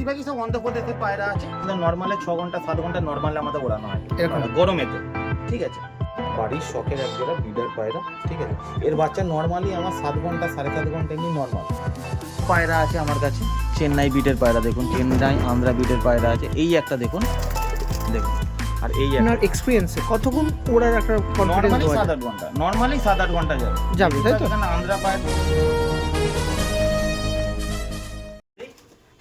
বেশিরভাগই সব অন্ধ্রপ্রদেশের পায়রা আছে। নর্মালে ছ ঘণ্টা সাত ঘণ্টা নর্মালে আমাদের ওড়ানো হয়। এরকম? গরমেতে। ঠিক আছে। বাড়ির শখের এক জোড়া বিডার পায়রা ঠিক আছে। এর বাচ্চা নর্মালি আমার সাত ঘণ্টা সাড়ে সাত ঘণ্টা এমনি নর্মাল পায়রা আছে আমার কাছে। চেন্নাই বিটের পায়রা দেখুন চেন্নাই আন্ধ্রা বিটের পায়রা আছে। এই একটা দেখুন। দেখুন। আর এই একটা। আপনার এক্সপিরিয়েন্সে কতক্ষণ ওড়ার একটা কনফিডেন্স নর্মালি সাত আট ঘণ্টা। নর্মালি সাত আট ঘণ্টা যাবে। যাবে তাই তো? আন্ধ্রা পায়রা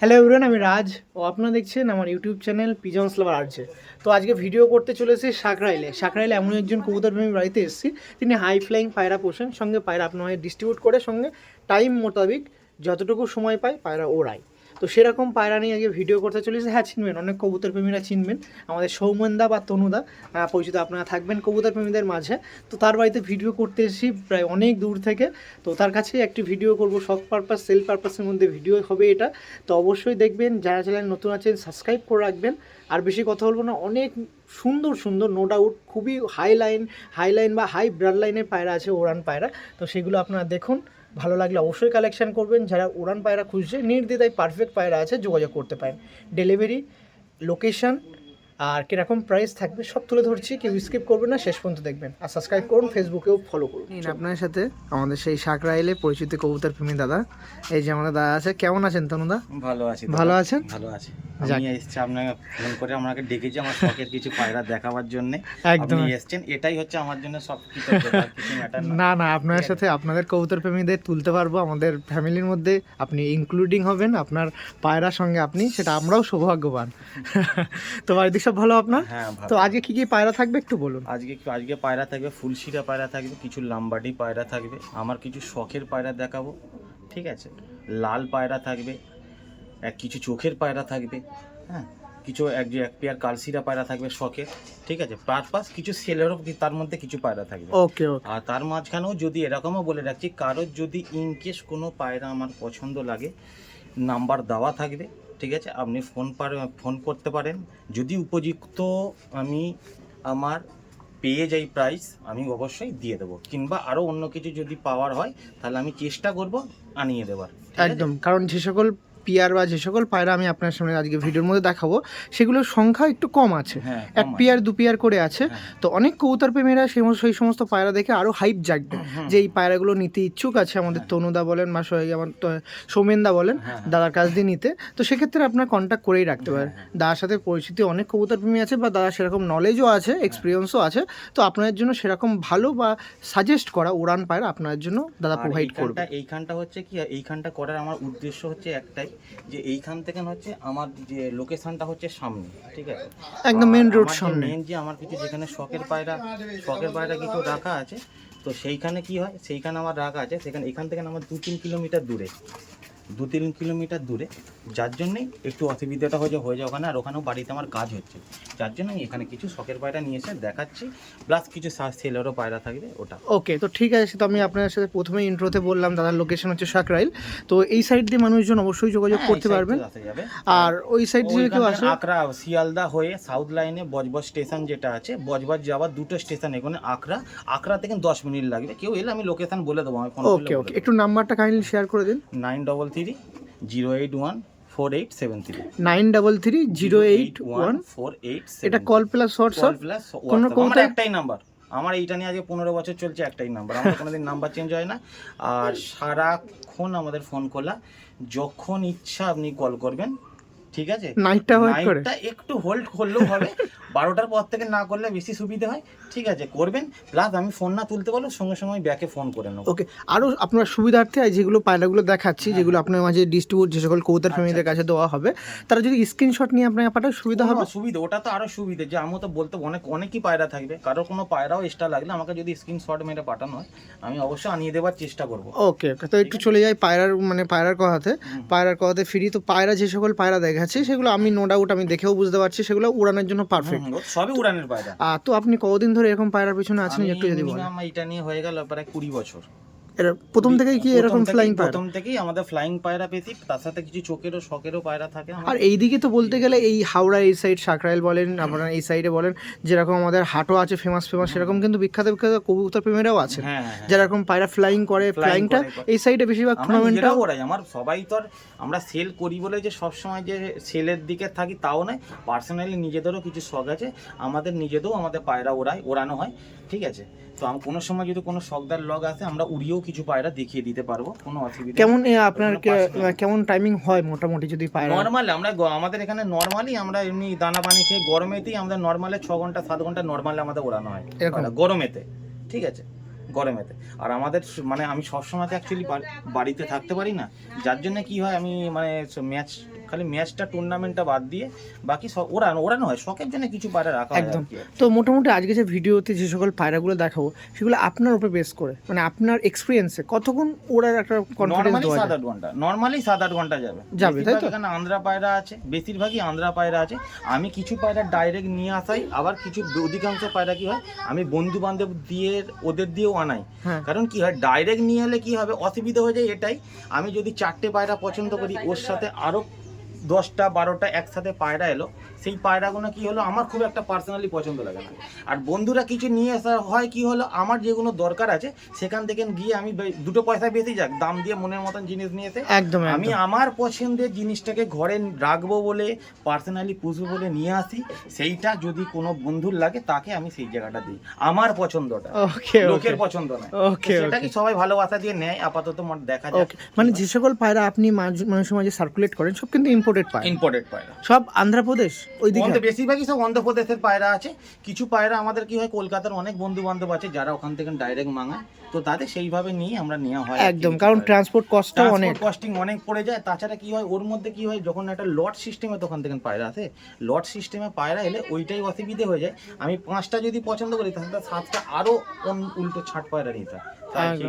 হ্যালো এভরিওয়ান আমি রাজ। ও আপনারা দেখছেন আমার ইউটিউব চ্যানেল পিজন্স লাভার আর্চে তো আজকে ভিডিও করতে চলেছি সাকরাইলে সাকরাইলে এমন একজন কবুতর প্রেমী বাড়িতে এসেছি। তিনি হাই ফ্লাইং পায়রা পোষেন, সঙ্গে পায়রা আপনার ডিস্ট্রিবিউট করে, সঙ্গে টাইম মোতাবিক যতটুকু সময় পায় পায়রা ওড়ায়। তো সেরকম পায়রা নিয়ে আজকে ভিডিও করতে চলেছে। হ্যাঁ চিনবেন, অনেক কবুতর প্রেমীরা চিনবেন। আমাদের সৌমেনদা বা তনুদা পরিচিত আপনারা থাকবেন কবুতর প্রেমীদের মাঝে। তো তার বাড়িতে ভিডিও করতে এসেছি প্রায় অনেক দূর থেকে। তো তার কাছে একটি ভিডিও করব শখ পারপাস সেল পারপাসের মধ্যে ভিডিও হবে এটা। তো অবশ্যই দেখবেন, যারা চ্যানেল নতুন আছেন সাবস্ক্রাইব করে রাখবেন। আর বেশি কথা বলব না, অনেক সুন্দর সুন্দর নো ডাউট খুবই হাই লাইন হাই লাইন বা হাই ব্রাড লাইনের পায়রা আছে ওড়ান পায়রা। তো সেগুলো আপনারা দেখুন। ভালো লাগলে অবশ্যই কালেকশন করবেন। যারা উড়ান পায়রা খুঁজছে নির্দ্বিধায় পারফেক্ট পায়রা আছে যোগাযোগ করতে পারেন। ডেলিভারি লোকেশন আর কীরকম প্রাইস থাকবে সব তুলে ধরছি কেউ স্কিপ করবেন না শেষ পর্যন্ত দেখবেন। আর সাবস্ক্রাইব করুন ফেসবুকেও ফলো করুন। আপনার সাথে আমাদের সেই সাকরা এলে পরিচিত কবুতর প্রেমী দাদা এই যে আমাদের দাদা আছে কেমন আছেন তনুদা? ভালো আছি ভালো আছেন? ভালো আছে। আমি এসেছি আপনাকে ফোন করে আমাকে ডেকেছি আমার শখের কিছু পায়রা দেখাবার জন্য। একদম। এসেছেন এটাই হচ্ছে আমার জন্য সব কিছু না। না আপনার সাথে আপনাদের কবুতর প্রেমীদের তুলতে পারব আমাদের ফ্যামিলির মধ্যে আপনি ইনক্লুডিং হবেন আপনার পায়রার সঙ্গে আপনি সেটা আমরাও সৌভাগ্যবান। তো বাড়িতে সব ভালো আপনার? হ্যাঁ তো আজকে কি কি পায়রা থাকবে একটু বলুন। আজকে আজকে পায়রা থাকবে ফুলশিরা পায়রা থাকবে কিছু লাম্বাডি পায়রা থাকবে আমার কিছু শখের পায়রা দেখাবো ঠিক আছে? লাল পায়রা থাকবে এক কিছু চোখের পায়রা থাকবে হ্যাঁ? কিছু এক যে এক পেয়ার কালসিরা পায়রা থাকবে শখের ঠিক আছে? পারপাস কিছু সেলেরও তার মধ্যে কিছু পায়রা থাকবে। ওকে ওকে। আর তার মাঝখানেও যদি এরকমও বলে রাখছি কারোর যদি ইনকেস কোনো পায়রা আমার পছন্দ লাগে নাম্বার দেওয়া থাকবে ঠিক আছে? আপনি ফোন পার ফোন করতে পারেন। যদি উপযুক্ত আমি আমার পেয়ে যাই প্রাইস আমি অবশ্যই দিয়ে দেবো। কিংবা আরও অন্য কিছু যদি পাওয়ার হয় তাহলে আমি চেষ্টা করব আনিয়ে দেওয়ার একদম কারণ যে সকল পিয়ার বা যে সকল পায়রা আমি আপনার সামনে আজকে ভিডিওর মধ্যে দেখাবো সেগুলোর সংখ্যা একটু কম আছে। হ্যাঁ এক পিয়ার দু পিয়ার করে আছে। হ্যাঁ। তো অনেক কবুতর প্রেমীরা সেই সমস্ত- সেই সমস্ত পায়রা দেখে আরও হাইপ জাগবে। যে এই পায়রাগুলো নিতে ইচ্ছুক আছে। আমাদের তনুদা বলেন বা সবাই আমার তো- সৌমেনদা বলেন হ্যাঁ, হ্যাঁ। দাদার কাছ দিয়ে নিতে। তো সেক্ষেত্রে আপনার কন্ট্যাক্ট করেই রাখতে পারেন। হ্যাঁ, দাদার সাথে পরিচিতি অনেক কবুতর প্রেমী আছে বা দাদার সেরকম নলেজও আছে হ্যাঁ। এক্সপিরিয়েন্সও আছে। তো আপনার জন্য সেরকম ভালো বা সাজেস্ট করা উড়ান পায়রা আপনার জন্য দাদা প্রোভাইড করবে এইখানটা এইখানটা হচ্ছে কি এইখানটা করার আমার উদ্দেশ্য হচ্ছে একটাই যে এইখান থেকে হচ্ছে আমার যে লোকেশনটা হচ্ছে সামনে ঠিক আছে? একদম মেন রোড সামনে। মেন যে আমার কিছু যেখানে শখের পায়রা শখের পায়রা কিছু রাখা আছে তো সেইখানে কি হয়? সেইখানে আমার রাখা আছে সেখানে এখান থেকে আমার দু তিন কিলোমিটার দূরে। দু তিন কিলোমিটার দূরে। যার জন্যই একটু অসুবিধাটা হয়ে হয়ে যায় ওখানে আর ওখানেও বাড়িতে আমার কাজ হচ্ছে। যার জন্য আমি এখানে কিছু শখের পায়রা নিয়ে এসে দেখাচ্ছি প্লাস কিছু সেলেরও পায়রা থাকবে ওটা। ওকে তো ঠিক আছে তো আমি আপনার সাথে প্রথমে ইন্ট্রোতে বললাম দাদার লোকেশন হচ্ছে সাকরাইল তো এই সাইড দিয়ে মানুষজন অবশ্যই যোগাযোগ হ্যাঁ, করতে পারবেন। আর ওই সাইড দিয়ে কেউ আসে? আকরা শিয়ালদা হয়ে সাউথ লাইনে বজবজ স্টেশন যেটা আছে বজবজ যাওয়ার দুটো স্টেশন এখানে আকরা আকরা থেকে দশ মিনিট লাগবে। কেউ এলে আমি লোকেশন বলে দেবো আমি ফোন ওকে ওকে একটু নাম্বারটা কাইন্ডলি শেয়ার করে দিন। Nine double three zero eight one four eight seven three nine double three zero eight one four eight এটা কল প্লাস হোয়াটসঅ্যাপ প্লাস আমার একটাই নাম্বার আমার এইটা নিয়ে আজকে পনেরো বছর চলছে একটাই নাম্বার আমার কোনোদিন নাম্বার চেঞ্জ হয় না। আর সারাক্ষণ আমাদের ফোন খোলা যখন ইচ্ছা আপনি কল করবেন। ঠিক আছে? নাইটটা ওয়েট করে। নাইটটা একটু হোল্ড করলেও হবে। বারোটার পর থেকে না করলে বেশি সুবিধে হয়। ঠিক আছে করবেন। প্লাস আমি ফোন না তুলতে পারলেও সঙ্গে সঙ্গে ব্যাকে ফোন করে নেব। ওকে আরও আপনার সুবিধার্থে যেগুলো পায়রাগুলো দেখাচ্ছি হ্যাঁ। যেগুলো আপনার মাঝে ডিস্ট্রিবিউট যে সকল কবুতর ফ্যামিলিদের কাছে দেওয়া হবে তারা যদি স্ক্রিনশট নিয়ে আপনাকে পাঠায় সুবিধা হবে? সুবিধা ওটা তো আরও সুবিধা। যে আমি তো বলতে অনেক অনেকই পায়রা থাকবে। কারও কোনো পায়রাও এক্সট্রা লাগলে আমাকে যদি স্ক্রিনশট মেরে পাঠানো হয় আমি অবশ্যই আনিয়ে দেওয়ার চেষ্টা করব। ওকে তো একটু চলে যাই পায়রার মানে পায়রার কথাতে। পায়রার কথাতে ফিরি। তো পায়রা যে সকল পায়রা দেখাচ্ছে সেগুলো আমি নো ডাউট আমি দেখেও বুঝতে পারছি সেগুলো উড়ানোর জন্য পারফেক্ট সবই উড়ানের পায়রা। তো আপনি কতদিন ধরে এরকম পায়রার পিছনে আছেন একটু যদি বলেন। আমার এটা নিয়ে হয়ে গেল প্রায় কুড়ি বছর। এটা প্রথম থেকেই কি এরকম ফ্লাইং পায়রা? প্রথম থেকেই আমাদের ফ্লাইং পায়রা পেতি তার সাথে কিছু চোখেরও শখেরও পায়রা থাকে আর এইদিকে তো বলতে গেলে এই হাওড়া এই সাইড সাকরাইল বলেন আপনারা এই সাইডে বলেন যেরকম আমাদের হাটও আছে ফেমাস ফেমাস সেরকম কিন্তু বিখ্যাত বিখ্যাত কবুতর প্রেমীরাও আছে। হ্যাঁ হ্যাঁ। যেরকম পায়রা ফ্লাইং করে ফ্লাইংটা। এই সাইডে বেশিরভাগ টুর্নামেন্টটা ওড়াই আমার সবাই তো আমরা সেল করি বলে যে সবসময় যে সেলের দিকে থাকি তাও নয় পার্সোনালি নিজেদেরও কিছু শখ আছে আমাদের নিজেদেরও আমাদের পায়রা ওড়ায় ওড়ানো হয় ঠিক আছে? তো কোনো সময় যদি কোনো শখদার লগ আসে আমরা উড়িয়েও কিছু পায়রা দেখিয়ে দিতে পারব কোনো অসুবিধা কেমন আপনার। কেমন টাইমিং হয় মোটামুটি যদি পায়রা নর্মাল আমরা আমাদের এখানে নর্মালি আমরা এমনি দানা পানি খেয়ে গরমেতেই আমাদের নর্মালে ছ ঘণ্টা সাত ঘণ্টা নর্মালে আমাদের ওড়ানো হয়? গরমেতে ঠিক আছে গরমেতে আর আমাদের মানে আমি সবসময় তো অ্যাকচুয়ালি বাড়িতে থাকতে পারি না। যার জন্য কি হয় আমি মানে ম্যাচ খালি ম্যাচটা টুর্নামেন্টটা বাদ দিয়ে বাকি সব ওরা ওড়ানো হয় শখের জন্য কিছু পায়রা রাখা একদম। তো মোটামুটি আজকে যে ভিডিওতে যে সকল পায়রাগুলো দেখাবো সেগুলো আপনার উপরে বেস করে। মানে আপনার এক্সপিরিয়েন্সে কতক্ষণ ওড়ার একটা কনফিডেন্স দেওয়া সাত আট ঘণ্টা। নর্মালি সাত আট ঘণ্টা যাবে। যাবে, তাই তো? এখানে আন্ধ্রা পায়রা আছে বেশিরভাগই আন্ধ্রা পায়রা আছে। আমি কিছু পায়রা ডাইরেক্ট নিয়ে আসাই আবার কিছু অধিকাংশ পায়রা কি হয় আমি বন্ধু বান্ধব দিয়ে ওদের দিয়েও আনাই হ্যাঁ। কারণ কি হয় ডাইরেক্ট নিয়ে এলে কি হবে? অসুবিধা হয়ে যায় এটাই। আমি যদি চারটে পায়রা পছন্দ করি ওর সাথে আরও দশটা বারোটা একসাথে পায়রা এলো সেই পায়রাগুলো কি হলো? আমার খুব একটা পার্সোনালি পছন্দ লাগে না। আর বন্ধুরা কিছু নিয়ে আসা হয় কি হলো? আমার যেগুলো দরকার আছে সেখান থেকে গিয়ে আমি দুটো পয়সা বেশি যাক দাম দিয়ে মনের মতন জিনিস নিয়ে এসে একদম আমি আমার পছন্দের জিনিসটাকে ঘরে রাখব বলে পার্সোনালি পুষবো বলে নিয়ে আসি। সেইটা যদি কোনো বন্ধুর লাগে তাকে আমি সেই জায়গাটা দিই। আমার পছন্দটা। লোকের পছন্দ ওকে সেটা কি সবাই ভালোবাসা দিয়ে নেয়? আপাতত মনে দেখা যায় ওকে। মানে যে সকল পায়রা আপনি মানুষের মাঝে সার্কুলেট করেন সব কিন্তু ইম্পোর্টেড পায়রা। ইম্পোর্টেড পায়রা। সব অন্ধ্রপ্রদেশ ওইদিকে বেশিরভাগই সব অন্ধ্রপ্রদেশের পায়রা আছে। কিছু পায়রা আমাদের কি হয়, কলকাতার অনেক বন্ধু বান্ধব আছে যারা ওখান থেকে ডাইরেক্ট মাঙায়। তো তাদের সেইভাবে নিয়ে আমরা নেওয়া হয় একদম কারণ। ট্রান্সপোর্ট কস্টটা অনেক। কস্টিং অনেক পড়ে যায় তাছাড়া কি হয় ওর মধ্যে কি হয় যখন একটা লট সিস্টেমে তখন থেকে পায়রা আছে লট সিস্টেমে পায়রা এলে ওইটাই অসুবিধে হয়ে যায়। আমি পাঁচটা যদি পছন্দ করি তাহলে সাতটা আরও অন- উল্টো ছাট পায়রা নিতে হয়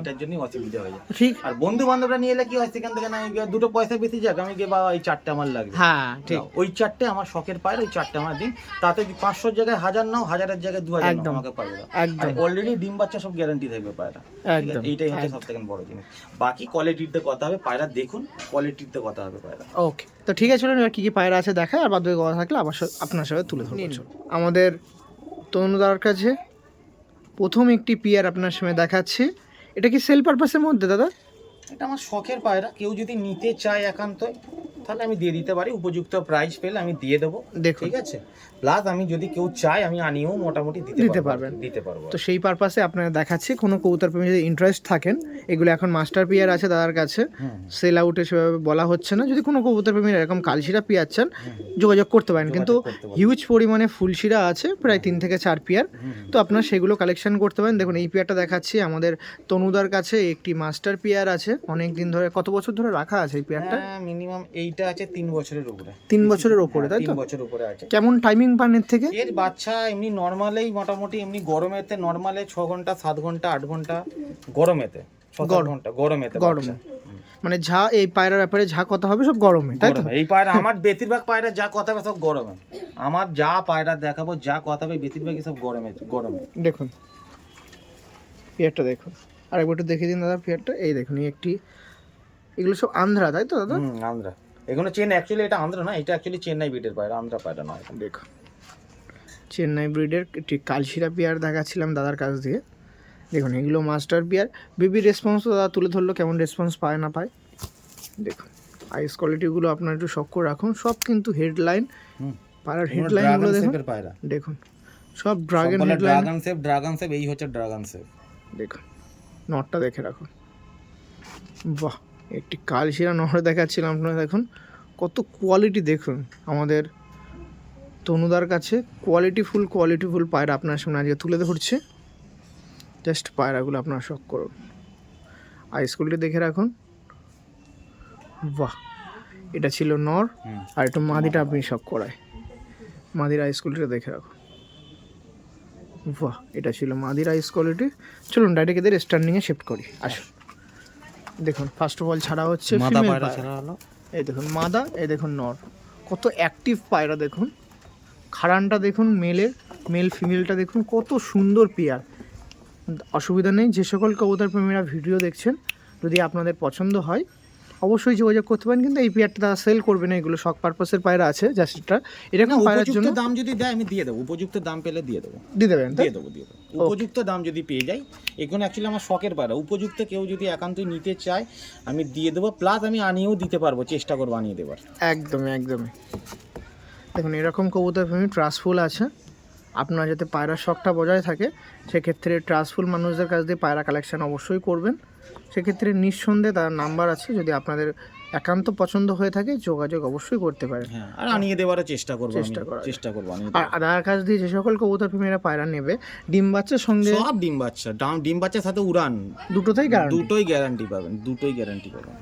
তাই জন্যই অসুবিধা হয়ে যায়। ঠিক। আর বন্ধু বান্ধবরা নিয়ে এলে কি হয় সেখান থেকে না দুটো পয়সা বেশি যাক আমি গিয়ে বাবা এই চারটে আমার লাগবে। হ্যাঁ ঠিক। ওই চারটে আমার শখের পায়রা ওই চারটে আমার দিন তাতে পাঁচশোর জায়গায় হাজার নাও হাজারের জায়গায় দু হাজার। আমাকে পায়রা একদম। অলরেডি ডিম বাচ্চা সব গ্যারান্টি থাকবে পায়রা? একদম এইটাই হচ্ছে। সব থেকে বড় জিনিস। বাকি কোয়ালিটির কোয়ালিটিতে কথা হবে পায়রা দেখুন কোয়ালিটির কোয়ালিটিতে কথা হবে পায়রা। ওকে তো ঠিক আছে চলুন এবার কী কী পায়রা আছে দেখা আর বাদ বাকি কথা থাকলে আবার আপনার সাথে তুলে ধরবো আমাদের তনুদার কাছে প্রথম একটি পিয়ার আপনার সামনে দেখাচ্ছি। এটা কি সেল পারপাসের মধ্যে দাদা? এটা আমার শখের পায়রা। কেউ যদি নিতে চায় একান্ত তাহলে আমি দিয়ে দিতে পারি। উপযুক্ত প্রাইস পেলে আমি দিয়ে দেবো। দেখুন। ঠিক আছে? প্লাস আমি যদি কেউ চায় আমি আনিয়েও মোটামুটি দিতে পারবেন। দিতে পারব। তো সেই পারপাসে আপনারা দেখাচ্ছি। কোনো কবুতর প্রেমী যদি ইন্টারেস্ট থাকেন এগুলো এখন মাস্টার পিয়ার আছে দাদার কাছে। সেল আউটে সেভাবে বলা হচ্ছে না। যদি কোনো কবুতর প্রেমীর এরকম কালশিরা পিয়ার চান যোগাযোগ করতে পারেন। কিন্তু। হিউজ পরিমাণে ফুলশিরা আছে প্রায় তিন থেকে চার পিয়ার তো আপনারা সেগুলো কালেকশন করতে পারেন। দেখুন এই পেয়ারটা দেখাচ্ছি। আমাদের তনুদার কাছে একটি মাস্টার পেয়ার আছে। অনেক দিন ধরে কত বছর ধরে রাখা আছে এই পেয়ারটা মিনিমাম এইটা আছে তিন বছরের উপরে। তিন বছরের ওপরে তাই তিন তো? বছর উপরে আছে। কেমন টাইমিং পান এর থেকে? এর বাচ্চা এমনি নর্মালেই মোটামুটি এমনি গরমেতে নর্মালে ছ ঘণ্টা সাত ঘণ্টা আট ঘণ্টা গরমেতে ছ ঘণ্টা গরমেতে গরমে। মানে যা এই পায়রার ব্যাপারে যা কথা হবে সব গরমে তাই তো? এই পায়রা আমার বেশিরভাগ পায়রা যা কথা হবে সব গরমে। আমার যা পায়রা দেখাবো যা কথা হবে বেশিরভাগই সব গরমে গরমে। দেখুন পেয়ারটা দেখুন। আরেকবার একটু দেখে দিন দাদা পেয়ারটা এই দেখুন এই একটি এগুলো সব আন্ধ্রা তাই তো দাদা? আন্ধ্রা। এগুলো চেন অ্যাকচুয়ালি এটা আন্ধ্রা না এটা অ্যাকচুয়ালি চেন্নাই ব্রিডের পায়রা আন্ধ্রা পায়রা নয়। দেখুন চেন্নাই ব্রিডের একটি কালশিরা পেয়ার দেখাচ্ছিলাম দাদার কাছ দিয়ে। দেখুন এগুলো মাস্টার পেয়ার। বেবি রেসপন্স দাদা তুলে ধরলো কেমন রেসপন্স পায় না পায়। দেখুন আইস কোয়ালিটিগুলো আপনার একটু শক্ত রাখুন। সব কিন্তু হেডলাইন এগুলো হেডলাইনগুলো দেখুন। দেখুন সব dragon headline dragon shape dragon shape এই হচ্ছে ড্রাগন শেপ দেখুন। নটটা দেখে রাখুন বাহ একটি কালশিরা নট দেখাচ্ছিলাম আপনারা দেখুন। কত কোয়ালিটি দেখুন আমাদের তনুদার কাছে। কোয়ালিটি ফুল কোয়ালিটি ফুল পায়রা আপনার সামনে আজকে তুলে ধরছে। জাস্ট পায়রাগুলো আপনারা শখ করুন। আইসকুলটি দেখে রাখুন। বাহ এটা ছিল নর। আর একটু মাদিটা আপনি শখ করায়। মাদির আইস কোয়ালিটিটা দেখে রাখুন। বাহ এটা ছিল মাদির আইস কোয়ালিটি চলুন ডাইরেক্ট এদের স্ট্যান্ডিংয়ে শিফট করি আসুন। দেখুন ফার্স্ট অফ অল ছাড়া হচ্ছে মাদা পায়রা এই দেখুন মাদা এই দেখুন নর। কত অ্যাক্টিভ পায়রা দেখুন। খাড়ানটা দেখুন মেলের মেল ফিমেলটা দেখুন কত সুন্দর পেয়ার অসুবিধা নেই যে সকল কবুতর প্রেমীরা ভিডিও দেখছেন যদি আপনাদের পছন্দ হয় অবশ্যই যোগাযোগ করতে পারেন কিন্তু এই পেয়ারটা তারা সেল করবে না এগুলো শখ পারপাসের পায়রা আছে জাস্ট এটা। এরকম পায়রার জন্য দাম যদি দেয় আমি দিয়ে দেবো। উপযুক্ত দাম পেলে দিয়ে দেবো। দিয়ে দেবেন দিয়ে দেবো দিয়ে দেবো। উপযুক্ত দাম যদি পেয়ে যাই এগুলো অ্যাকচুয়ালি আমার শখের পায়রা। উপযুক্ত কেউ যদি একান্তই নিতে চায় আমি দিয়ে দেবো প্লাস আমি আনিয়েও দিতে পারব চেষ্টা করব আনিয়ে দেবার। একদমই একদমই। দেখুন এরকম কবুতর প্রেমী ট্রাস্টফুল আছে। আপনার যাতে পায়রার শখটা বজায় থাকে সেক্ষেত্রে ট্রাস্টফুল মানুষদের কাছ দিয়ে পায়রা কালেকশন অবশ্যই করবেন। সেক্ষেত্রে নিঃসন্দেহে তার নাম্বার আছে যদি আপনাদের একান্ত পছন্দ হয়ে থাকে যোগাযোগ অবশ্যই করতে পারে হ্যাঁ আর আনিয়ে দেওয়ার চেষ্টা করব চেষ্টা করার চেষ্টা করব আর আধার কাছ দিয়ে যে সকল কবুতর প্রেমীরা পায়রা নেবে ডিম বাচ্চার সঙ্গে। সব ডিম বাচ্চা। ডাম- ডিম বাচ্চার সাথে উড়ান। দুটোতেই গ্যারান্টি দুটোই গ্যারান্টি পাবেন দুটোই গ্যারান্টি পাবেন।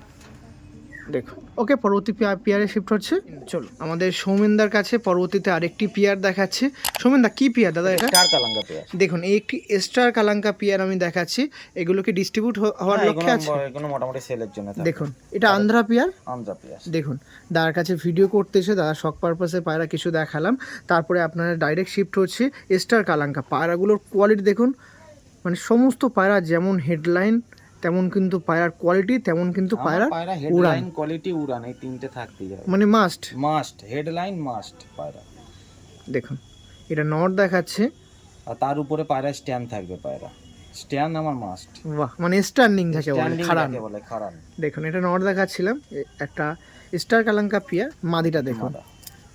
দেখুন ওকে পরবর্তী পিয়া- পিয়ারে শিফট হচ্ছে। চলো আমাদের সৌমেনদার কাছে পরবর্তীতে আরেকটি পিয়ার দেখাচ্ছি। সৌমেনদা কি পিয়ার দাদা এটা? চার কালাঙ্গা পেয়ার দেখুন এই একটি স্টার কালাঙ্কা পিয়ার আমি দেখাচ্ছি। এগুলোকে ডিস্ট্রিবিউট হওয়ার লক্ষ্যে আছে? এগুলো এগুলো মোটামুটি সেলের জন্য দেখুন এটা আন্ধ্রা পিয়ার আন্দ্রা পেয়ার দেখুন দাদার কাছে ভিডিও করতে এসে দাদা শখ পারপাসে পায়রা কিছু দেখালাম। তারপরে আপনারা ডাইরেক্ট শিফট হচ্ছে স্টার কালাঙ্কা। পায়রাগুলোর কোয়ালিটি দেখুন মানে সমস্ত পায়রা যেমন হেডলাইন তেমন কিন্তু পায়রার কোয়ালিটি তেমন কিন্তু পায়রা পায়রা উড়ান। হেডলাইন কোয়ালিটি উড়ান এই তিনটে থাকতেই হবে মানে মাস্ট মাস্ট হেডলাইন মাস্ট পায়রা। দেখুন এটা নট দেখাচ্ছে। আর তার উপরে পায়রা স্ট্যান্ড থাকবে পায়রা। স্ট্যান্ড আমার মাস্ট বাহ মানে স্ট্যান্ডিং যাকে বলে খাড়ান। বলে খাড়ান। দেখুন এটা নট দেখাচ্ছিলাম একটা স্টার কালাঙ্কা পিয়া মাদিটা দেখুন।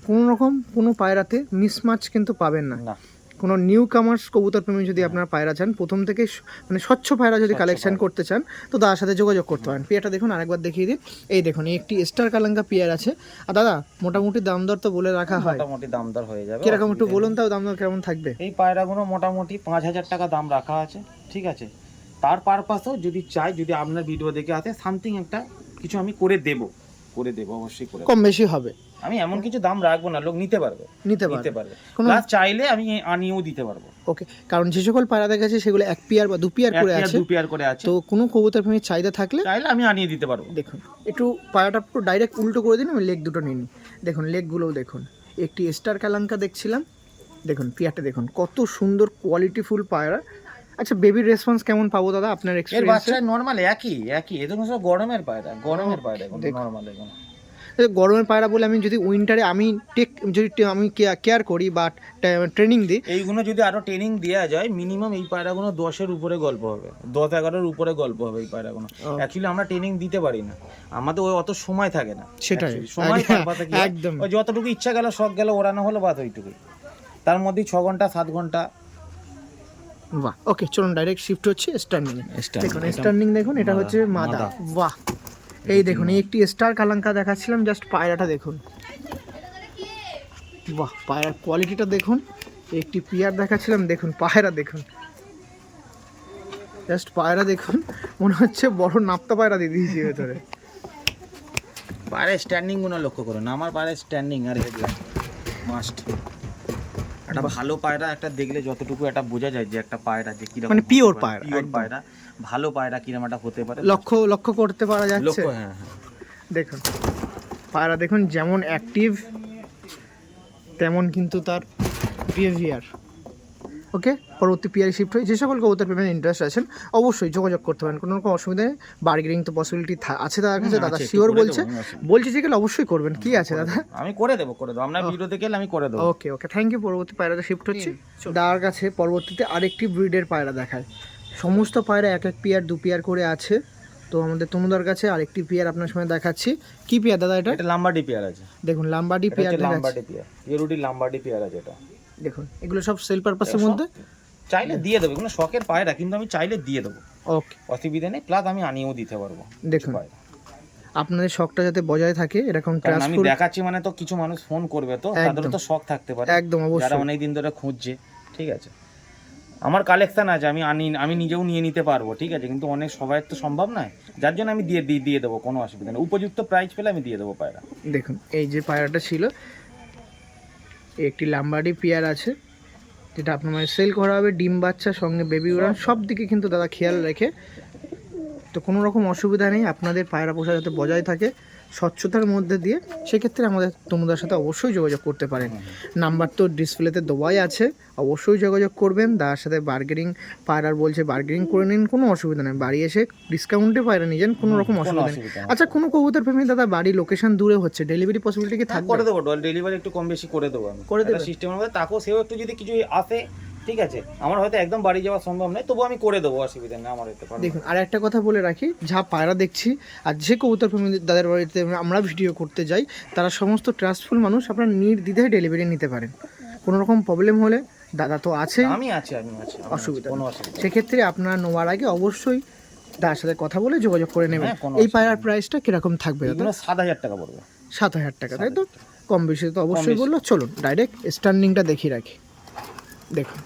কোনো রকম কোনো পায়রাতে মিসমাচ কিন্তু পাবেন না। না। কোনো নিউ কামার্স কবুতর প্রেমী যদি আপনার পায়রা চান প্রথম থেকে মানে স্বচ্ছ পায়রা যদি কালেকশন করতে চান তো দাদার সাথে যোগাযোগ করতে পারেন। পেয়ারটা দেখুন আরেকবার দেখিয়ে দিন এই দেখুন এই একটি স্টার কালাঙ্কা পেয়ার আছে। আর দাদা মোটামুটি দাম দর তো বলে রাখা হয়। মোটামুটি দাম দর হয়ে যাবে কীরকম একটু বলুন তাও দাম দর কেমন থাকবে? এই পায়রাগুলো মোটামুটি পাঁচ হাজার টাকা দাম রাখা আছে ঠিক আছে? তার পারপাসেও যদি চাই যদি আপনার ভিডিও দেখে আসে সামথিং একটা কিছু আমি করে দেব। করে দেব অবশ্যই করে কম বেশি হবে। আমি এমন কিছু দাম রাখব না লোক নিতে পারবে। নিতে পারবে। পারবে। প্লাস চাইলে আমি আনিয়েও দিতে পারব। ওকে কারণ যে সকল পায়রা দেখা যাচ্ছে সেগুলো এক পিয়ার বা দু পিয়ার করে আছে দু পেয়ার করে আছে। তো কোনো কবুতর প্রেমীর চাহিদা থাকলে চাইলে আমি আনিয়ে দিতে পারব। দেখুন একটু পায়রাটা পুরো ডাইরেক্ট উল্টো করে দিন আমি লেগ দুটো নিয়ে নিই। দেখুন লেগগুলোও দেখুন। একটি স্টার কালাঙ্কা দেখছিলাম। দেখুন পিয়ারটা দেখুন কত সুন্দর কোয়ালিটিফুল পায়রা। আচ্ছা বেবির রেসপন্স কেমন পাবো দাদা আপনার এর এক্সপিরিয়েন্স বাচ্চা নর্মাল একই একই। এরকম সব গরমের পায়রা গরমের পায়রা দেখুন। নর্মাল এখন গরমের পায়রা বলে আমি যদি উইন্টারে আমি টেক যদি আমি কেয়ার করি বা ট্রেনিং দিই এইগুলো যদি আরও ট্রেনিং দেওয়া যায় মিনিমাম এই পায়রাগুলো দশের উপরে গল্প হবে। দশ এগারোর উপরে গল্প হবে এই পায়রাগুলো। অ্যাকচুয়ালি আমরা ট্রেনিং দিতে পারি না। আমাদের ওই অত সময় থাকে না। সেটাই। সময় একদম, যতটুকু ইচ্ছা গেল শখ গেল ওড়ানো হলো বাদ ওইটুকুই। তার মধ্যে ছ ঘণ্টা সাত ঘণ্টা। বাহ ওকে চলুন ডাইরেক্ট শিফট হচ্ছে স্ট্যান্ডিং দেখুন স্ট্যান্ডিং দেখুন এটা হচ্ছে মাদা। বাহ। এই দেখুন, এই একটি স্টার কালাঙ্কা দেখাচ্ছিলাম জাস্ট পায়রাটা দেখুন। বাহ, পায়রার কোয়ালিটিটা দেখুন, একটি পিয়ার দেখাচ্ছিলাম, দেখুন, পায়রা দেখুন। জাস্ট পায়রা দেখুন, মনে হচ্ছে বড় নাপ্তা পায়রা দিয়ে দিয়েছি ভেতরে। পায়রা স্ট্যান্ডিংগুলো লক্ষ্য করুন, আমার পায়রা স্ট্যান্ডিং আর হেডলাইন মাস্ট একটা ভালো পায়রা একটা দেখলে যতটুকু একটা বোঝা যায় যে একটা পায়রা যে কীরকম মানে পিওর পায়রা, পিওর পায়রা ভালো পায়রা কীরকম একটা হতে পারে। লক্ষ্য লক্ষ্য করতে পারা যাচ্ছে। লক্ষ্য হ্যাঁ হ্যাঁ। দেখুন পায়রা দেখুন যেমন অ্যাক্টিভ তেমন কিন্তু তার বিহেভিয়ার ওকে? পরবর্তী পিয়ারে শিফট হয়ে যে সকল কবুতর প্রেমের ইন্টারেস্ট আছেন অবশ্যই যোগাযোগ করতে পারেন। কোনো রকম অসুবিধা নেই। বার্গেনিং তো পসিবিলিটি আছে তার কাছে দাদা শিওর বলছে। বলছে যে গেলে অবশ্যই করবেন। কি আছে দাদা? আমি করে দেবো করে দেবো। আপনার ভিডিওতে গেলে আমি করে দেবো। ওকে ওকে। থ্যাংক ইউ পরবর্তী পায়রাতে শিফট হচ্ছে। দাদার কাছে পরবর্তীতে আরেকটি ব্রিডের পায়রা দেখায়। সমস্ত পায়রা এক এক পেয়ার দু পেয়ার করে আছে। তো আমাদের তনুদার কাছে আরেকটি পেয়ার আপনার সময় দেখাচ্ছি। কি পেয়ার দাদা এটা? এটা লাম্বাডি পেয়ার আছে। দেখুন লাম্বাডি পেয়ার লাম্বাডি পেয়ার ইয়েরুডি লাম্বাডি পেয়ার আছে এটা। দেখুন এগুলো সব সেল পারপাসের মধ্যে? চাইলে দিয়ে দেবো এগুলো শখের পায়রা কিন্তু আমি চাইলে দিয়ে দেবো। ওকে অসুবিধা নেই প্লাস আমি আনিয়েও দিতে পারব দেখুন আপনাদের শখটা যাতে বজায় থাকে এরকম আমি দেখাচ্ছি মানে তো কিছু মানুষ ফোন করবে তো তাদেরও তো শখ থাকতে পারে। একদম যারা অবশ্যই। অনেক দিন ধরে খুঁজছে ঠিক আছে। আমার কালেকশন আছে আমি আনি আমি নিজেও নিয়ে নিতে পারব ঠিক আছে কিন্তু অনেক সবাই তো সম্ভব নয়। যার জন্য আমি দিয়ে দিয়ে দিয়ে দেবো কোনো অসুবিধা নেই। উপযুক্ত প্রাইস পেলে আমি দিয়ে দেবো পায়রা। দেখুন এই যে পায়রাটা ছিল একটি লাম্বাডি পেয়ার আছে, যেটা আপনার মানে সেল করা হবে, ডিম বাচ্চা, সঙ্গে বেবি উড়ান সব দিকে কিন্তু দাদা খেয়াল রেখে। তো কোনো রকম অসুবিধা নেই, আপনাদের পায়রা পোষা যাতে বজায় থাকে। স্বচ্ছতার মধ্যে দিয়ে সেক্ষেত্রে আমাদের তনুদার সাথে অবশ্যই যোগাযোগ করতে পারেন। নাম্বার তো ডিসপ্লেতে দেওয়াই আছে। অবশ্যই যোগাযোগ করবেন। তার সাথে বার্গেনিং পায়রার বলছে বার্গেনিং করে নিন কোনো অসুবিধা নেই। বাড়ি এসে ডিসকাউন্টে পায়রা নিয়ে যান কোনো রকম অসুবিধা নেই। আচ্ছা কোনো কবুতর প্রেমী দাদা বাড়ি লোকেশন দূরে হচ্ছে ডেলিভারি পসিবিলিটি কি হ্যাঁ, থাকবে? করে দেবো ডেলিভারি একটু কম বেশি করে দেবো করে দেবেন? সিস্টেমের মধ্যে তাকেও সেও একটু যদি কিছু আসে ঠিক আছে আমার হয়তো একদম বাড়ি যাওয়া সম্ভব নয় তবু আমি করে দেবো অসুবিধা নেই আমার এতে দেখুন আর একটা কথা বলে রাখি যা পায়রা দেখছি আর যে কবুতর প্রেমী দাদার বাড়িতে আমরা ভিডিও করতে যাই তারা সমস্ত ট্রাস্টফুল মানুষ আপনার নির্দ্বিধায় ডেলিভারি নিতে পারেন। কোনো রকম প্রবলেম হলে দাদা তো আছেই আমি আছি আমি আছি অসুবিধা কোনো অসুবিধা সেক্ষেত্রে আপনার নেওয়ার আগে অবশ্যই তার সাথে কথা বলে যোগাযোগ করে নেবেন। হ্যাঁ, এই পায়রার প্রাইসটা কীরকম থাকবে সাত হাজার টাকা পড়বে। সাত হাজার টাকা তাই তো? কম বেশি তো অবশ্যই বলল। চলুন ডাইরেক্ট স্ট্যান্ডিংটা দেখিয়ে রাখি। দেখুন।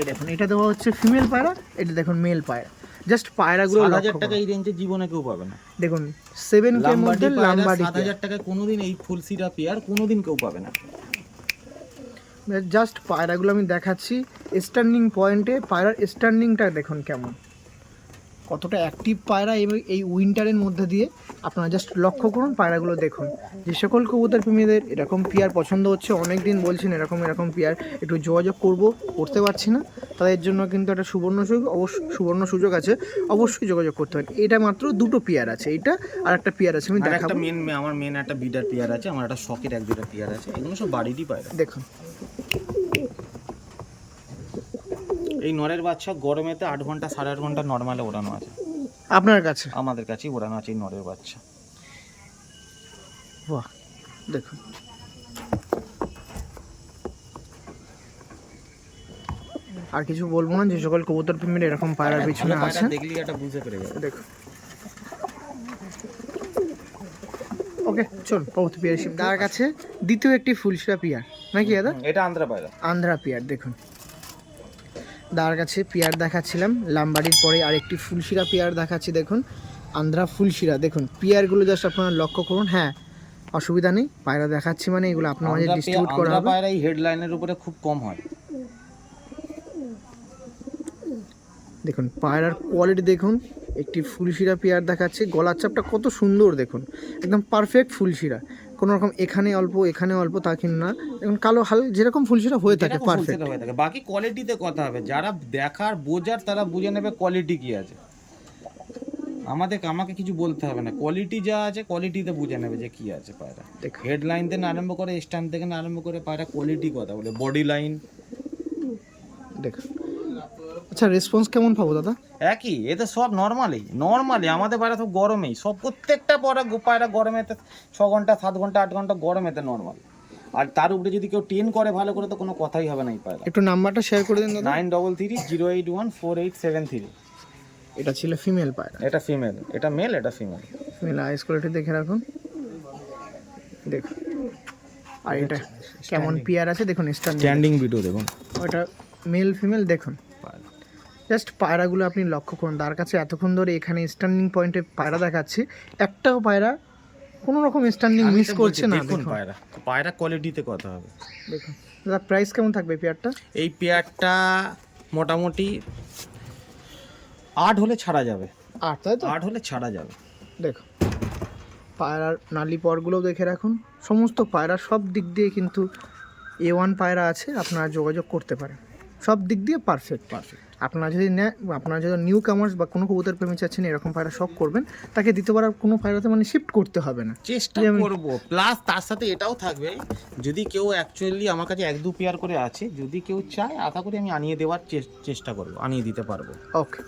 এই দেখুন এটা দেওয়া হচ্ছে ফিমেল পায়রা এটা দেখুন মেল পায়রা। জাস্ট পায়রাগুলো হাজার টাকা এই রেঞ্জে জীবনে কেউ পাবে না। দেখুন সেভেন কে মধ্যে লাম্বাডি সাত হাজার টাকায় কোনোদিন এই ফুল সিরা পেয়ার কোনোদিন কেউ পাবে না। জাস্ট পায়রাগুলো আমি দেখাচ্ছি স্ট্যান্ডিং পয়েন্টে পায়রার স্ট্যান্ডিংটা দেখুন কেমন। কতটা অ্যাক্টিভ পায়রা এবং এই উইন্টারের মধ্যে দিয়ে আপনারা জাস্ট লক্ষ্য করুন পায়রাগুলো দেখুন। যে সকল কবুতর প্রেমীদের এরকম পিয়ার পছন্দ হচ্ছে অনেক দিন বলছেন এরকম এরকম পিয়ার একটু যোগাযোগ করব করতে পারছি না। তাদের জন্য কিন্তু একটা সুবর্ণ সুযোগ অবশ্য সুবর্ণ সুযোগ আছে অবশ্যই যোগাযোগ করতে পারেন এটা মাত্র দুটো পিয়ার আছে এইটা আর একটা পিয়ার আছে আমি আর একটা দেখাবো। মেন আমার মেন একটা বিডার পেয়ার আছে আমার একটা শখের এক দুটা পেয়ার আছে এগুলো সব বাড়িরই পায়রা। দেখুন। এই নরের বাচ্চা গরমেতে আট ঘণ্টা সাড়ে আট ঘণ্টা নর্মালে ওড়ানো আছে। আপনার কাছে? আমাদের কাছেই ওড়ানো আছে এই নরের বাচ্চা। বাহ দেখুন। আর কিছু বলব না যে সকল কবুতর প্রেমীর এরকম পায়রার পিছনে আছে। দেখলেই একটা বুঝতে পেরে যাবে। দেখুন। ওকে চল পরবর্তী পিয়ার তার কাছে দ্বিতীয় একটি ফুলশিরা পিয়ার। নাকি দাদা? এটা আন্ধ্রা পায়রা। আন্ধ্রা পিয়ার দেখুন। দার কাছে পেয়ার দেখাচ্ছিলাম লাম্বাড়ির পরে আরেকটি ফুলশিরা পেয়ার দেখাচ্ছি দেখুন। আন্ধ্রা ফুলশিরা দেখুন পেয়ারগুলো জাস্ট আপনারা লক্ষ্য করুন হ্যাঁ অসুবিধা নেই পায়রা দেখাচ্ছি মানে এগুলো আপনার মাঝে ডিস্ট্রিবিউট করা হবে। পায়রা এই হেডলাইনের উপরে খুব কম হয়। দেখুন পায়রার কোয়ালিটি দেখুন একটি ফুলশিরা পেয়ার দেখাচ্ছে গলার চাপটা কত সুন্দর দেখুন একদম পারফেক্ট ফুলশিরা। কোনো রকম এখানে অল্প এখানে অল্প তা কিন্তু না। এখন কালো হাল যেরকম ফুল সেটা হয়ে থাকে পারফেক্ট হয়ে থাকে। বাকি কোয়ালিটিতে কথা হবে। যারা দেখার বোঝার তারা বুঝে নেবে কোয়ালিটি কি আছে। আমাদের আমাকে কিছু বলতে হবে না। কোয়ালিটি যা আছে কোয়ালিটিতে বুঝে নেবে যে কি আছে পায়রা। হেডলাইন থেকে আরম্ভ করে স্ট্যান্ড থেকে আরম্ভ করে পায়রা কোয়ালিটি কথা বলে। বডি লাইন দেখুন। আচ্ছা রেসপন্স কেমন পাবো দাদা? একই এতে সব নর্মালি নর্মালি আমাদের পায়রা সব গরমেই সব প্রত্যেকটা পরা পায়রা গরমেতে ছ ঘণ্টা সাত ঘণ্টা আট ঘণ্টা গরমেতে নর্মাল আর তার উপরে যদি কেউ টেন করে ভালো করে তো কোনো কথাই হবে না এই পায়রা একটু নাম্বারটা শেয়ার করে দিন nine double three zero eight one four eight seven three এটা ছিল ফিমেল পায়রা এটা ফিমেল এটা মেল এটা ফিমেল ফিমেল আইস কোয়ালিটি দেখে রাখুন। দেখুন। আর এটা কেমন পিয়ার আছে দেখুন স্ট্যান্ডিং ভিডিও দেখুন। ওটা মেল ফিমেল দেখুন। জাস্ট পায়রাগুলো আপনি লক্ষ্য করুন। তার কাছে এতক্ষণ ধরে এখানে স্ট্যান্ডিং পয়েন্টে পায়রা দেখাচ্ছি। একটাও পায়রা কোনো রকম স্ট্যান্ডিং মিস করছে না দেখুন পায়রা পায়রা কোয়ালিটিতে কথা হবে। দেখুন দাদা প্রাইস কেমন থাকবে পেয়ারটা? এই পেয়ারটা মোটামুটি আট হলে ছাড়া যাবে। আট তাই তো? আট হলে ছাড়া যাবে। দেখুন পায়রার নালি পরগুলোও দেখে রাখুন। সমস্ত পায়রা সব দিক দিয়ে কিন্তু এ ওয়ান পায়রা আছে আপনারা যোগাযোগ করতে পারেন। সব দিক দিয়ে পারফেক্ট পারফেক্ট আপনারা যদি নেয় আপনারা যদি নিউ কামার্স বা কোনো কবুতর প্রেমী চাচ্ছেন এরকম পায়রা শখ করবেন তাকে দ্বিতীয়বার কোনো পায়রাতে মানে শিফট করতে হবে না। চেষ্টা করব। প্লাস তার সাথে এটাও থাকবে যদি কেউ অ্যাকচুয়ালি আমার কাছে এক দু পেয়ার করে আছে যদি কেউ চায় আশা করি আমি আনিয়ে দেওয়ার চেষ্টা করব আনিয়ে দিতে পারব। ওকে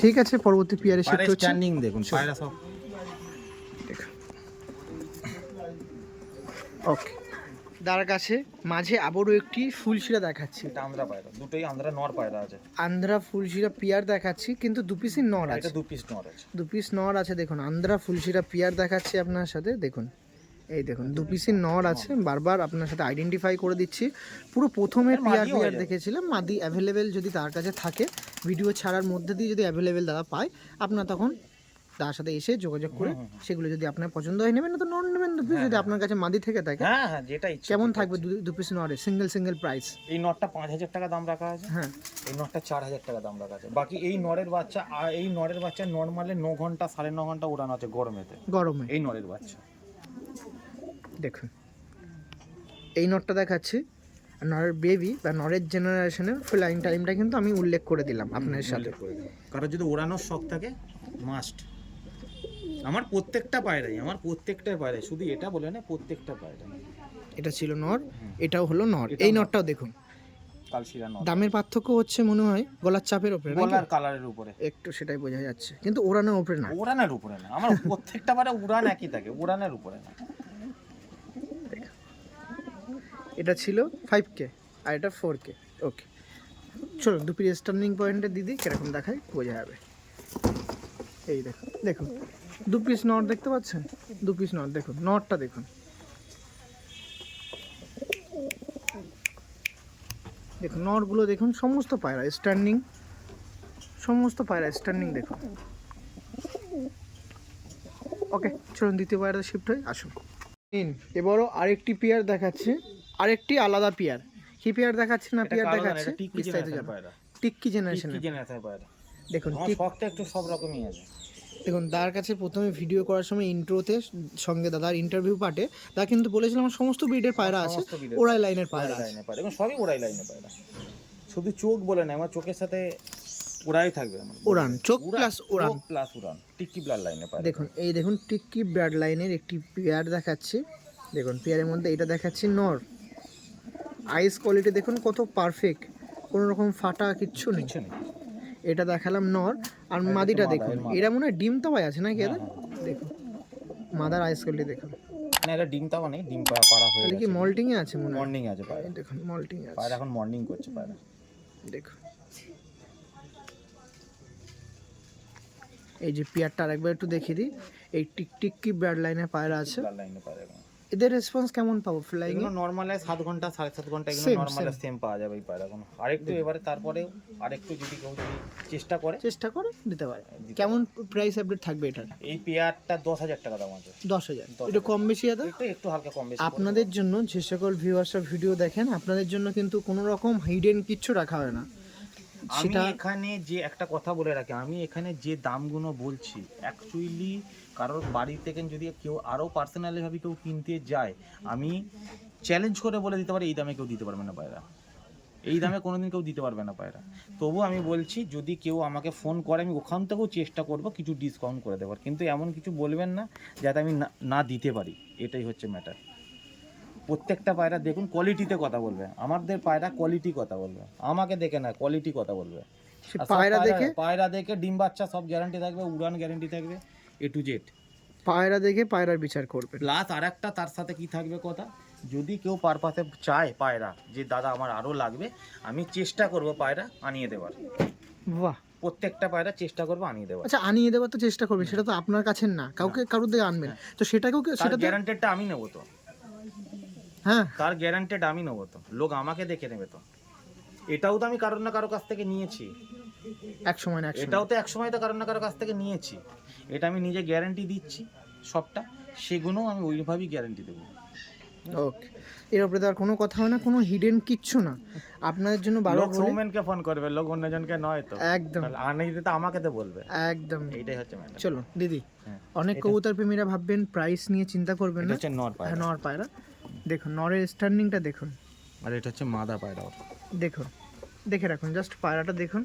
ঠিক আছে পরবর্তী পেয়ারে শিফট হচ্ছে। স্ট্যান্ডিং দেখুন পায়রা সব ওকে তার কাছে মাঝে আবারও একটি ফুলশিরা দেখাচ্ছি। এটা আন্ধ্রা পায়রা দুটোই আন্ধ্রা নর পায়রা আছে। আন্ধ্রা ফুলশিরা পিয়ার দেখাচ্ছি কিন্তু দু পিসই নর আছে। দু পিস নর আছে। দু পিস নর আছে দেখুন আন্ধ্রা ফুলশিরা পিয়ার দেখাচ্ছি আপনার সাথে দেখুন। এই দেখুন দু পিসের নর আছে বারবার আপনার সাথে আইডেন্টিফাই করে দিচ্ছি। পুরো প্রথমে পিয়ার হয়ে পিয়ার দেখেছিলাম মাদি অ্যাভেলেবেল যদি তার কাছে থাকে ভিডিও ছাড়ার মধ্যে দিয়ে যদি অ্যাভেলেবেল দাদা পায় আপনার তখন তার সাথে এসে যোগাযোগ করে। সেগুলো যদি আপনার পছন্দ হয় নেবেন না তো নন নেবেন দু পিস হ্যাঁ, যদি হ্যাঁ। আপনার কাছে মাদি থেকে থাকে হ্যাঁ হ্যাঁ যেটা ইচ্ছে কেমন থাকবে। দু- পিস নরে সিঙ্গেল সিঙ্গেল প্রাইস এই নটটা পাঁচ হাজার টাকা দাম রাখা আছে। হ্যাঁ। এই নটটা চার হাজার টাকা দাম রাখা আছে। বাকি এই নরের বাচ্চা আর এই নরের বাচ্চা নর্মালে ন ঘণ্টা সাড়ে ন ঘণ্টা উড়ানো আছে গরমেতে। গরমে। এই নরের বাচ্চা। দেখুন। এই নটটা দেখাচ্ছি। নরের বেবি বা নরের জেনারেশনের ফ্লাইং টাইমটা কিন্তু আমি উল্লেখ করে দিলাম আপনার সাথে। কারোর যদি ওড়ানোর শখ থাকে মাস্ট আমার প্রত্যেকটা পায়রাই আমার প্রত্যেকটা পায়রাই শুধু এটা বলে না প্রত্যেকটা পায়রাই। এটা ছিল নর এটাও হলো নর। এই নর। নটটাও দেখুন। দামের পার্থক্য হচ্ছে মনে হয় গলার চাপের নাকি? গলার কালারের উপরে। একটু সেটাই বোঝা যাচ্ছে। কিন্তু ওড়ানোর ওপরে না। উড়ানের উপরে না। আমার প্রত্যেকটা পায়রা উড়ান একই থাকে উড়ানের উপরে না। এটা ছিল ফাইভ কে আর এটা ফোর কে ওকে চলুন দুপির স্টার্নিং পয়েন্টে দিদি কীরকম দেখায় বোঝা যাবে। এই দেখুন দেখুন। দু পিস নট দেখতে পাচ্ছেন? দু পিস নট দেখুন নটটা দেখুন। দেখুন নটগুলো দেখুন সমস্ত পায়রা স্ট্যান্ডিং সমস্ত পায়রা স্ট্যান্ডিং দেখুন। ওকে চলুন দ্বিতীয় পায়রাতে শিফট হয়ে আসুন। নিন এবারও আরেকটি পেয়ার দেখাচ্ছে আরেকটি আলাদা পেয়ার কি পেয়ার দেখাচ্ছে না পেয়ার দেখাচ্ছে? এটা জেনারেশন পায়রা। টিক্কি জেনারেশন পায়রা। দেখুন শখটা একটু সব রকমই আছে। দেখুন তার কাছে প্রথমে ভিডিও করার সময় ইন্ট্রোতে সঙ্গে দাদার ইন্টারভিউ পার্টে তা কিন্তু বলেছিলাম আমার সমস্ত ব্রিডের পায়রা আছে ওরাই লাইনের পায়রা ওড়াই আছে। লাইনে পায়রা এবং সবই ওড়াই লাইনের পায়রা। শুধু চোখ বলে না আমার চোখের সাথে ওড়াই থাকবে উড়ান চোখ প্লাস উড়ান প্লাস উড়ান টিকি ব্লাড লাইনে পায়রা। দেখুন এই দেখুন টিক্কি ব্রাড লাইনের একটি পেয়ার দেখাচ্ছে। দেখুন পেয়ারের মধ্যে এটা দেখাচ্ছে নর। আইস কোয়ালিটি দেখুন কত পারফেক্ট কোনো রকম ফাটা কিচ্ছু নেই। এটা দেখালাম নর আর মাদিটা মাদা, দেখুন। এরা মনে হয় ডিম তাওয়াই আছে নাকি এদের? হ্যাঁ, দেখুন। মাদার আইস কোয়ালিটি দেখুন। না এটা ডিম তাওয়া নেই ডিম পাড়া হয়ে তাহলে কি গেছে। মল্টিংয়ে আছে মনে হয়? মর্নিং আছে পায়রা। এই দেখুন মল্টিং আছে। পায়রা এখন মর্নিং করছে পায়রা। দেখুন। এই যে পেয়ারটা আরেকবার একটু দেখিয়ে দিই। এই টিকটিকি ব্রাড লাইনের পায়রা আছে। ব্লাড লাইনে পায়রা। এদের রেসপন্স কেমন পাবো? ফ্লাইং এগুলো নর্মালে সাত ঘণ্টা সাড়ে সাত ঘণ্টা এগুলো নর্মালে সেম পাওয়া যাবে এই পায়রা কোনো আরেকটু এবারে তারপরে আরেকটু যদি কেউ যদি চেষ্টা করে। চেষ্টা করে দিতে পারে। কেমন প্রাইস আপডেট থাকবে এটার? এই পেয়ারটা দশ হাজার টাকা দাম আছে। দশ হাজার। একটু কম বেশি আছে একটু একটু হালকা কম বেশি আপনাদের জন্য যে সকল ভিউয়ার্সরা ভিডিও দেখেন আপনাদের জন্য কিন্তু কোনো রকম হিডেন কিচ্ছু রাখা হয় না। আমি সেটা এখানে যে একটা কথা বলে রাখি আমি এখানে যে দামগুলো বলছি অ্যাকচুয়ালি কারোর বাড়ি থেকে যদি কেউ আরও পার্সোনালি ভাবে কেউ কিনতে যায় আমি চ্যালেঞ্জ করে বলে দিতে পারি এই দামে কেউ দিতে পারবে না পায়রা। এই দামে কোনোদিন কেউ দিতে পারবে না পায়রা। তবু আমি বলছি যদি কেউ আমাকে ফোন করে আমি ওখান থেকেও চেষ্টা করব কিছু ডিসকাউন্ট করে দেওয়ার। কিন্তু এমন কিছু বলবেন না যাতে আমি না- না দিতে পারি। এটাই হচ্ছে ম্যাটার প্রত্যেকটা পায়রা দেখুন কোয়ালিটিতে কথা বলবে। আমাদের পায়রা কোয়ালিটি কথা বলবে। আমাকে দেখে না কোয়ালিটি কথা বলবে। পায়রা দেখে? পায়রা দেখে ডিম বাচ্চা সব গ্যারান্টি থাকবে উড়ান গ্যারান্টি থাকবে এ টু জেড পায়রা দেখে পায়রার বিচার করবে। প্লাস আর একটা তার সাথে কি থাকবে কথা? যদি কেউ পারপাতে চায় পায়রা যে দাদা আমার আরও লাগবে আমি চেষ্টা করব পায়রা আনিয়ে দেওয়ার। বাহ। প্রত্যেকটা পায়রা চেষ্টা করব আনিয়ে দেওয়ার। আচ্ছা আনিয়ে দেওয়ার তো চেষ্টা করবেন সেটা তো আপনার কাছে না কাউকে কারোর দিয়ে আনবেন। তো সেটাকেও সেটা গ্যারান্টেডটা আমি নেব তো। হ্যাঁ। তার গ্যারান্টেড আমি নেব তো। লোক আমাকে দেখে নেবে তো। এটাও তো আমি কারোর না কারও কাছ থেকে নিয়েছি। এক সময় না এটাও তো এক সময় তো কারোর না কারও কাছ থেকে নিয়েছি। এটা আমি নিজে গ্যারান্টি দিচ্ছি সবটা। সেগুলোও আমি ওইভাবেই গ্যারান্টি দেবো। ওকে এর উপরে তো আর কোনো কথা হয় না কোনো হিডেন কিচ্ছু না। আপনাদের জন্য বারো লোক সৌমেনকে ফোন করবে লোক অন্যজনকে নয় তো। একদম। আনিয়ে দিতে আমাকে তো বলবে। একদম। এইটাই হচ্ছে ম্যাটার চলো দিদি। হ্যাঁ। অনেক কবুতর প্রেমীরা ভাববেন প্রাইস নিয়ে চিন্তা করবেন না। হচ্ছে নর পায়রা। হ্যাঁ নর পায়রা। দেখুন নরের স্ট্যান্ডিংটা দেখুন। আর এটা হচ্ছে মাদা পায়রা। দেখুন দেখে রাখুন জাস্ট পায়রাটা দেখুন।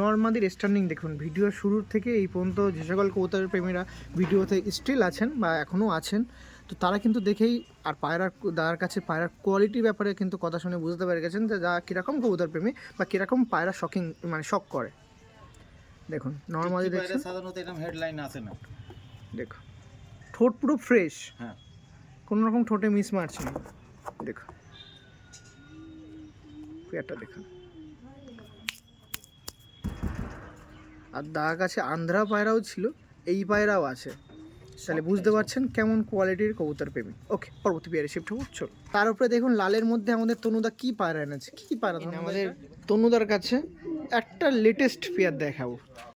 নর্মাদির স্ট্যান্ডিং দেখুন ভিডিও শুরুর থেকে এই পর্যন্ত যে সকল কবুতরের প্রেমীরা ভিডিওতে স্টিল আছেন বা এখনও আছেন তো তারা কিন্তু দেখেই আর পায়রার তার কাছে পায়রার কোয়ালিটির ব্যাপারে কিন্তু কথা শুনে বুঝতে পেরে গেছেন যে যা কীরকম কবুতর প্রেমী বা কীরকম পায়রা শকিং মানে শখ করে। দেখুন নর্মালি দেখছেন? সাধারণত এরকম হেডলাইন আসে না। দেখুন ঠোঁট পুরো ফ্রেশ হ্যাঁ। কোনো রকম ঠোঁটে মিস মারছে না। দেখো। পেয়ারটা দেখুন আর দাগ আছে আন্ধ্রা পায়রাও ছিল এই পায়রাও আছে। তাহলে বুঝতে পারছেন কেমন কোয়ালিটির কবুতর প্রেমী। ওকে পরবর্তী পেয়ারে শিফট হব। চলো। তার উপরে দেখুন লালের মধ্যে আমাদের তনুদা কি পায়রা এনেছে? কি কি পায়রা আমাদের তনুদার কাছে একটা লেটেস্ট পেয়ার দেখাবো।